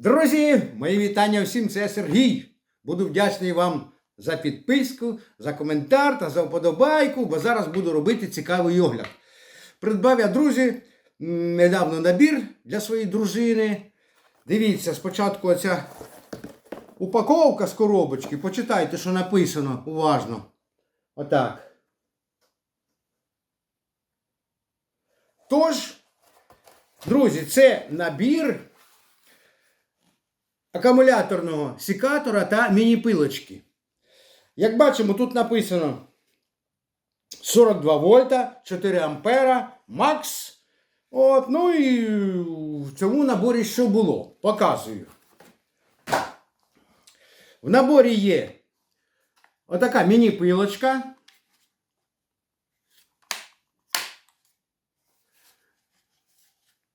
Друзі, мої вітання всім, це Сергій. Буду вдячний вам за підписку, за коментар та за вподобайку, бо зараз буду робити цікавий огляд. Придбав я, друзі, недавно набір для своєї дружини. Дивіться, спочатку оця упаковка з коробочки. Почитайте, що написано уважно. Отак. Тож, друзі, це набір акумуляторного секатора та міні-пилочки. Як бачимо, тут написано 42 вольта, 4 ампера, макс. От, ну і в цьому наборі що було? Показую. В наборі є отака міні-пилочка.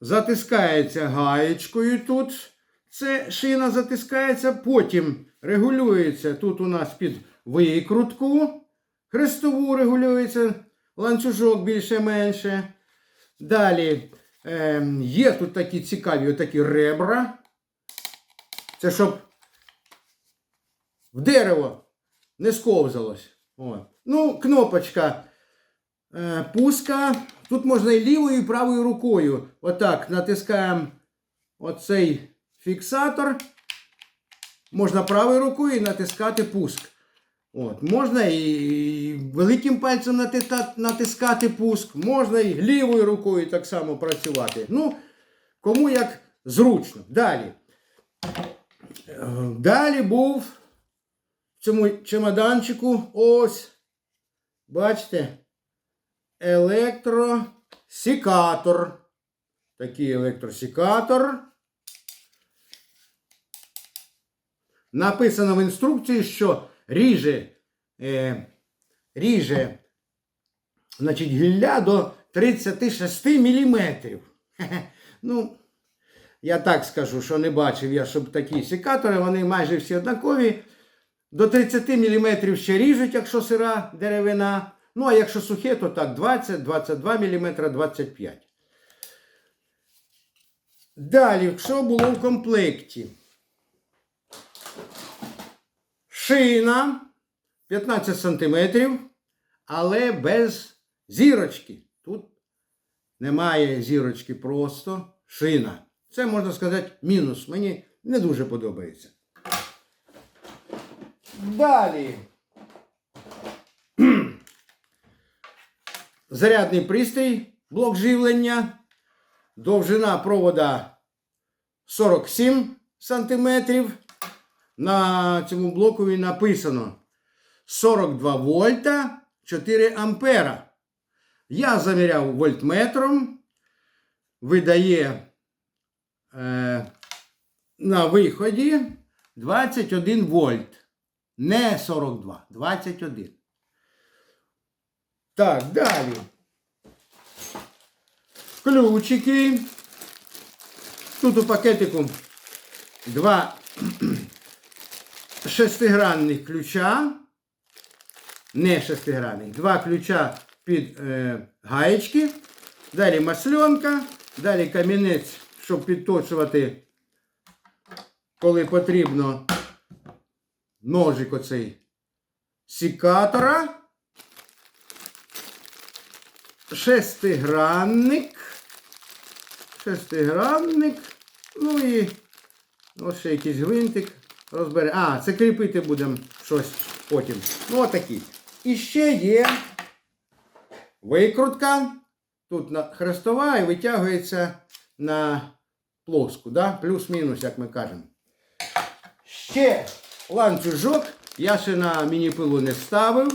Затискається гаєчкою тут. Це шина затискається, потім регулюється тут у нас під викрутку. Хрестову регулюється ланцюжок більше-менше. Далі е, є тут такі цікаві такі ребра. Це щоб в дерево не сковзалось. От. Ну, кнопочка е, пуска. Тут можна і лівою, і правою рукою. Отак натискаємо оцей фіксатор. Можна правою рукою натискати пуск. От. Можна і великим пальцем натискати пуск, можна і лівою рукою так само працювати. Ну, кому як зручно. Далі. Е, Далі був в цьому чемоданчику ось. Бачите? Електросікатор. Такий електросікатор. Написано в інструкції, що ріже, е, ріже значить, гілля до 36 мм. Ну, я так скажу, що не бачив я, щоб такі секатори, вони майже всі однакові. До 30 мм ще ріжуть, якщо сира деревина. Ну, а якщо сухе, то так 20, 22 мм, 25. Далі, що було в комплекті? Шина 15 см, але без зірочки. Тут немає зірочки, просто шина. Це можна сказати мінус. Мені не дуже подобається. Далі. Зарядний пристрій, блок живлення, довжина провода 47 сантиметрів. На цьому блокові написано 42 вольта 4 ампера. Я заміряв вольтметром. Видає е, на виході 21 вольт. Не 42, 21. Так, далі. Ключики. Тут у пакетику два шестигранних ключа. Не шестигранних. Два ключа під е, гаєчки. Далі масленка. Далі камінець, щоб підточувати, коли потрібно ножик оцей сікатора. Шестигранник. Шестигранник. Ну і ось ще якийсь гвинтик розбере. А, це кріпити будемо щось потім. Ну, отакі. І ще є викрутка. Тут на хрестова і витягується на плоску. Да? Плюс-мінус, як ми кажемо. Ще ланцюжок. Я ще на міні-пилу не ставив.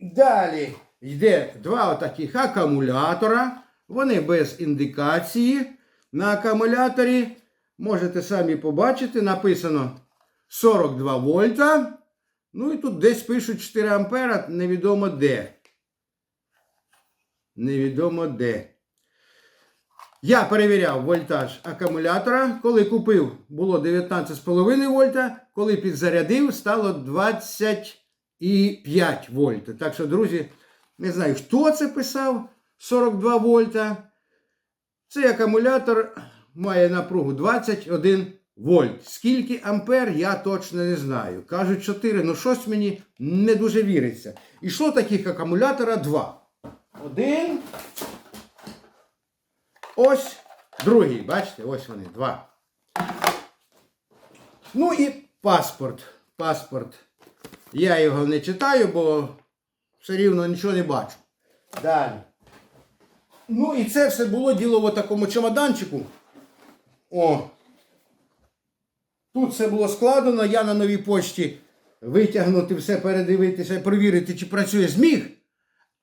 Далі йде два отаких акумулятора. Вони без індикації. На акумуляторі можете самі побачити, написано 42 вольта. Ну і тут десь пишуть 4 ампера, невідомо де. Невідомо де. Я перевіряв вольтаж акумулятора. Коли купив, було 19,5 вольта. Коли підзарядив, стало 25 вольта. Так що, друзі, не знаю, хто це писав 42 вольта. Цей акумулятор має напругу 21 вольт. Скільки ампер, я точно не знаю. Кажуть 4, ну щось мені не дуже віриться. І що таких акумулятора два? Один. Ось другий. Бачите, ось вони, два. Ну і паспорт. Паспорт. Я його не читаю, бо все рівно нічого не бачу. Далі. Ну і це все було діло в такому чемоданчику. О. Тут все було складено, я на новій почті витягнути все, передивитися, перевірити, чи працює зміг.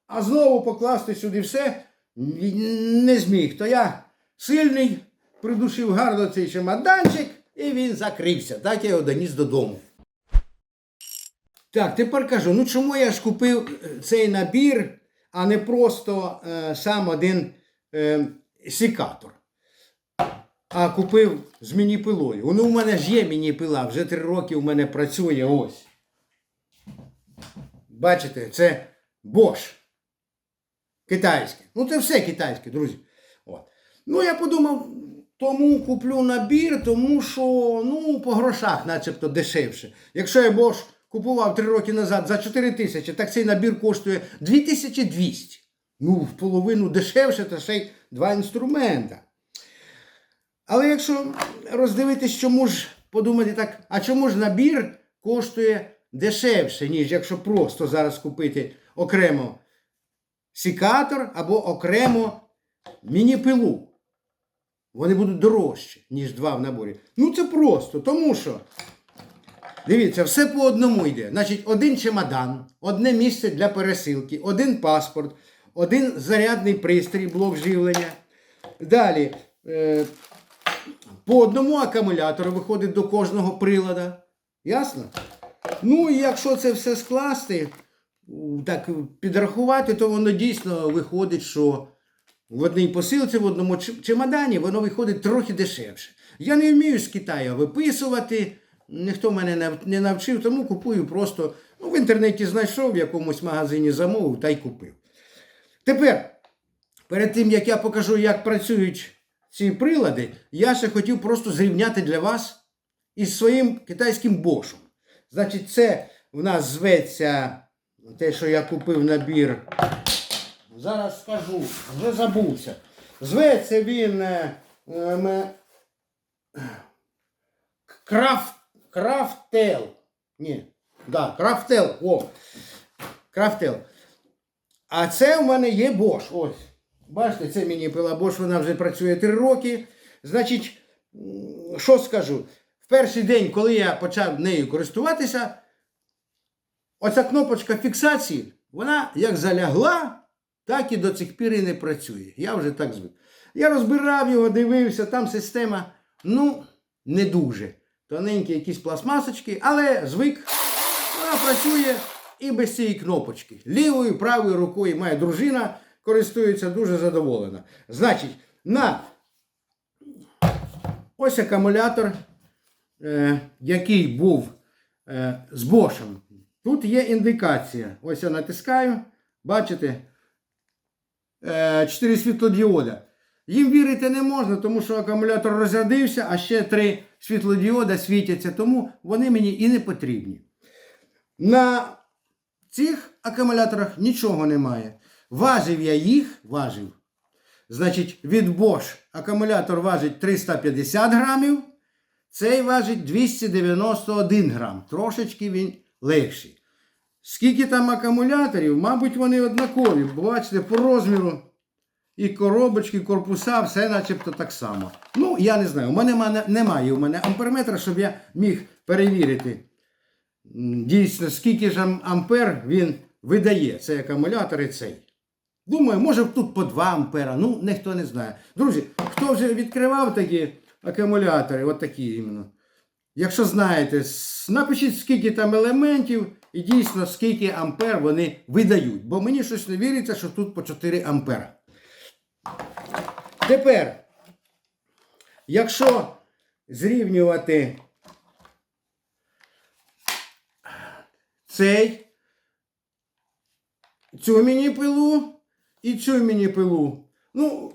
А знову покласти сюди все не зміг. То я сильний, придушив гарно цей чемоданчик і він закрився. Так я його доніс додому. Так, тепер кажу, ну чому я ж купив е, цей набір, а не просто е, сам один е, секатор. А купив з міні-пилою. Ну, у мене ж є міні-пила, вже три роки у мене працює ось. Бачите, це Bosch. Китайське. Ну, це все китайське, друзі. От. Ну, я подумав, тому куплю набір, тому що ну, по грошах начебто дешевше. Якщо я Bosch купував 3 роки назад за 4 тисячі, так цей набір коштує 2200. Ну, в половину дешевше, та ще й два інструмента. Але якщо роздивитись, чому ж подумати так, а чому ж набір коштує дешевше, ніж якщо просто зараз купити окремо секатор або окремо міні-пилу. Вони будуть дорожчі, ніж два в наборі. Ну це просто, тому що. Дивіться, все по одному йде. Значить, один чемодан, одне місце для пересилки, один паспорт, один зарядний пристрій, блок живлення. Далі. Е, по одному акумулятору виходить до кожного прилада. Ясно? Ну і якщо це все скласти, так підрахувати, то воно дійсно виходить, що в одній посилці, в одному чемодані, воно виходить трохи дешевше. Я не вмію з Китаю виписувати, ніхто мене не навчив, тому купую просто ну, в інтернеті знайшов, в якомусь магазині замовив та й купив. Тепер, перед тим як я покажу, як працюють ці прилади, я ще хотів просто зрівняти для вас із своїм китайським бошом. Значить, це в нас зветься те, що я купив набір. Зараз скажу, вже забувся. Зветься він е, е, краф, Крафтел. Ні, да, Крафтел. О, Крафтел. А це в мене є Bosch. Ось. Бачите, це мені пила Bosch, вона вже працює 3 роки. Значить, що скажу? В перший день, коли я почав нею користуватися, оця кнопочка фіксації, вона як залягла, так і до цих пір і не працює. Я вже так звик. Я розбирав його, дивився, там система, ну, не дуже. Тоненькі якісь пластмасочки, але звик, вона працює і без цієї кнопочки. Лівою, правою рукою моя дружина користується дуже задоволена. Значить, на ось акумулятор, е, який був е, з бошем. Тут є індикація. Ось я натискаю, бачите, е, 4 світлодіода. Їм вірити не можна, тому що акумулятор розрядився, а ще три світлодіода світяться, тому вони мені і не потрібні. На цих акумуляторах нічого немає. Важив я їх, важив. Значить, від Bosch акумулятор важить 350 грамів, цей важить 291 грам. Трошечки він легший. Скільки там акумуляторів, мабуть, вони однакові. Бачите, по розміру і коробочки, і корпуса, все начебто так само. Ну, я не знаю. У мене немає у мене амперметра, щоб я міг перевірити. Дійсно, скільки ж ампер він видає, цей акумулятор і цей. Думаю, може тут по 2 ампера, ну ніхто не знає. Друзі, хто вже відкривав такі акумулятори, от такі іменно. Якщо знаєте, напишіть, скільки там елементів і дійсно скільки ампер вони видають. Бо мені щось не віриться, що тут по 4 ампера. Тепер, якщо зрівнювати цей, цю міні-пилу і цю міні-пилу, ну,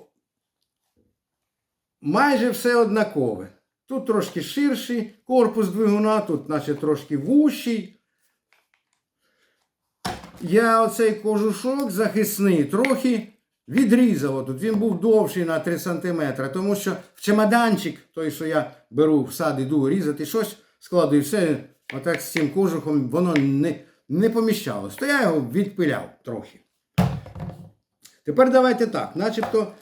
майже все однакове. Тут трошки ширший корпус двигуна, тут наче трошки вущий. Я оцей кожушок захисний трохи відрізав. Тут він був довший на 3 см, тому що в чемоданчик, той, що я беру в сад, іду різати щось, складу і все, отак з цим кожухом воно не, не поміщалось. То я його відпиляв трохи. Тепер давайте так, начебто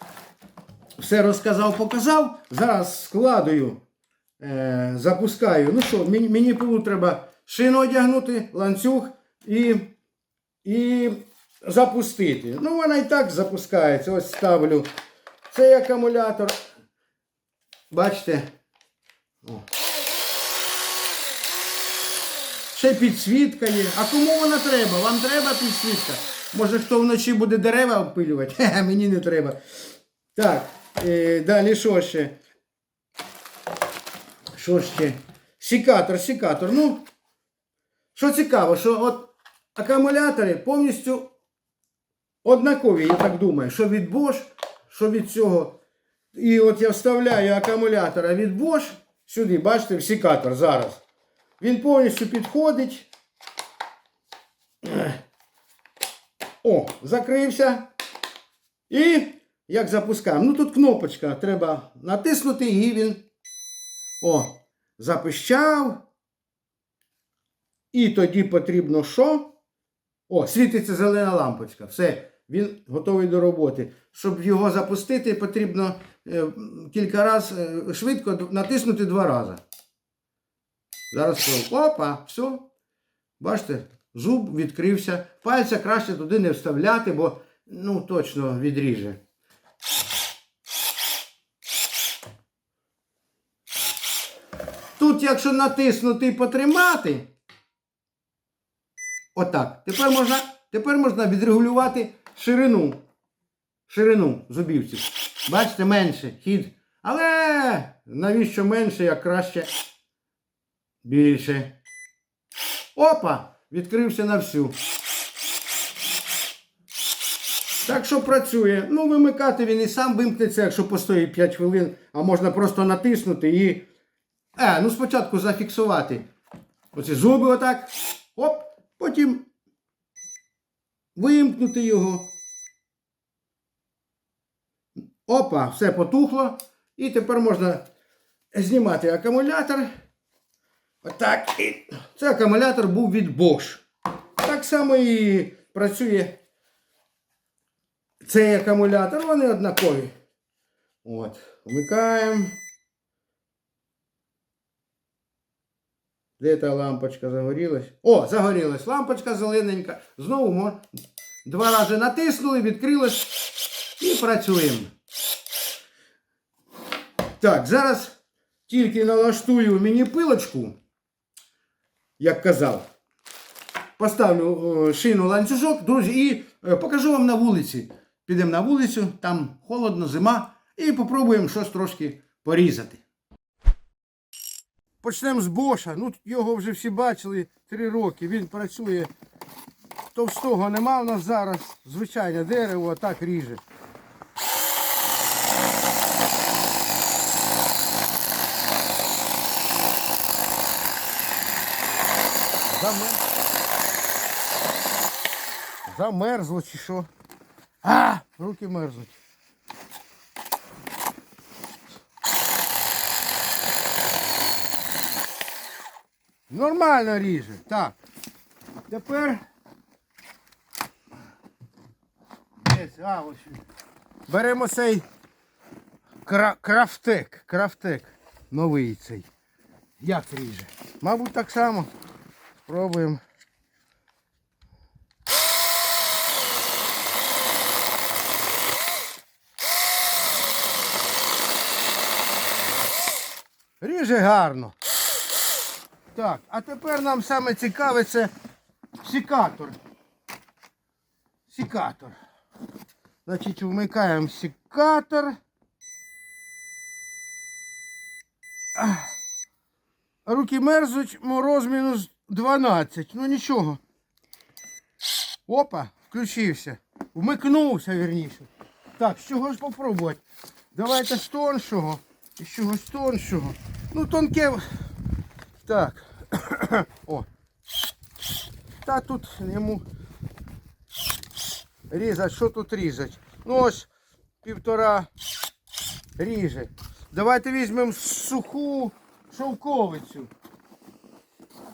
все розказав, показав. Зараз складую, е, запускаю. Ну що, мені, мені пилу треба шину одягнути, ланцюг і, і запустити. Ну, вона і так запускається. Ось ставлю цей акумулятор. Бачите? О. Ще підсвітка є. А кому вона треба? Вам треба підсвітка? Може хто вночі буде дерева опилювати? Хе-хе, мені не треба. Так, е, далі що ще? Що ще? Сікатор, сікатор. Ну, що цікаво, що от акумулятори повністю однакові, я так думаю, що від Bosch, що від цього. І от я вставляю акумулятора від Bosch сюди, бачите, в сікатор зараз. Він повністю підходить. О, закрився. І як запускаємо. Ну тут кнопочка, треба натиснути і він. О, запищав. І тоді потрібно що? О, світиться зелена лампочка. Все, він готовий до роботи. Щоб його запустити, потрібно е, кілька разів швидко натиснути два рази. Зараз опа, все. Бачите, зуб відкрився. Пальця краще туди не вставляти, бо ну, точно відріже. Тут, якщо натиснути і потримати, отак. Тепер можна, тепер можна відрегулювати ширину. Ширину зубівців. Бачите, менше хід. Але навіщо менше, як краще більше. Опа! Відкрився на всю. Так що працює. Ну, вимикати він і сам вимкнеться, якщо постоїть 5 хвилин, а можна просто натиснути і. Е, ну спочатку зафіксувати. Оці зуби отак. Оп, потім вимкнути його. Опа, все потухло. І тепер можна знімати акумулятор. Отак. І Це акумулятор був від Bosch. Так само і працює цей акумулятор. Вони однакові. От. Вмикаємо. Де та лампочка загорілась? О, загорілась лампочка зелененька. Знову мо- два рази натиснули, відкрилась і працюємо. Так, зараз тільки налаштую міні-пилочку, як казав. Поставлю шину ланцюжок, друзі, і е, покажу вам на вулиці. Підемо на вулицю, там холодно, зима, і попробуємо щось трошки порізати. Почнемо з Боша. Ну, його вже всі бачили три роки. Він працює. Товстого нема у нас зараз. Звичайне дерево, а так ріже. Замер... Замерзло чи що? А, руки мерзнуть. Нормально ріже. Так. Тепер. Десь, а, ось. Беремо цей кра... крафтек. Крафтек. Новий цей. Як ріже? Мабуть, так само. Спробуємо. Ріже гарно. Так, а тепер нам саме цікаве це сікатор. Сікатор. Значить, вмикаємо сікатор. Ах. Руки мерзнуть, мороз мінус 12. Ну нічого. Опа, включився. Вмикнувся, вірніше. Так, з чого ж попробувати? Давайте з тоншого. із чогось тоншого. Ну, тонке. Так. О. Та тут йому різать, що тут різать? Ну ось півтора ріже. Давайте візьмемо суху шовковицю.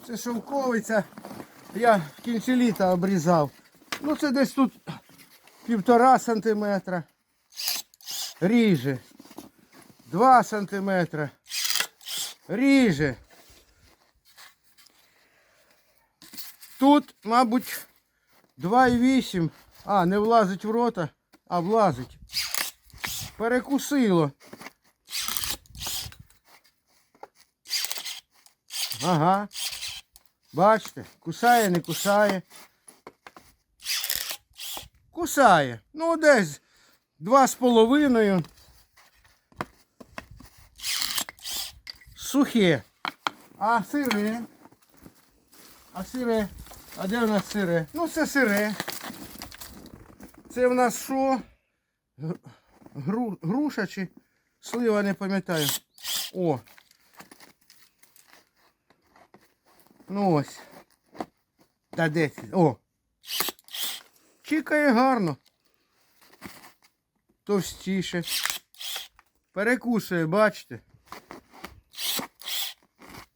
Це шовковиця. Я в кінці літа обрізав. Ну це десь тут півтора сантиметра. Ріже. Два сантиметра. Ріже. Тут, мабуть, 2,8. А, не влазить в рота, а влазить. Перекусило. Ага. Бачите, кусає, не кусає. Кусає. Ну, десь два з половиною. Сухе. А сире. А сире. А де в нас сире? Ну, це сире. Це в нас що? Гру, груша чи слива, не пам'ятаю. О. Ну ось. Та де? О. Чікає гарно. Товстіше. Перекусує, бачите.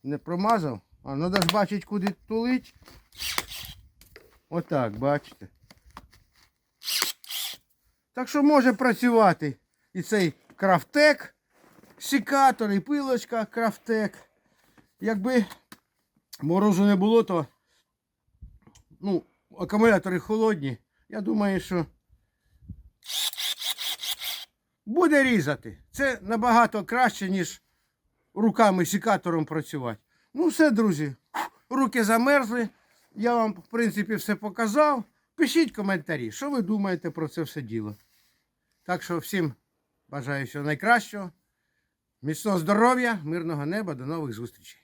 Не промазав? А треба ж бачити, куди тулить. Отак, бачите. Так що може працювати і цей крафтек, сікатор, і пилочка крафтек. Якби морозу не було, то ну, акумулятори холодні. Я думаю, що буде різати. Це набагато краще, ніж руками сікатором працювати. Ну все, друзі. Руки замерзли. Я вам, в принципі, все показав. Пишіть коментарі, що ви думаєте про це все діло. Так що всім бажаю всього найкращого. Міцного здоров'я, мирного неба, до нових зустрічей.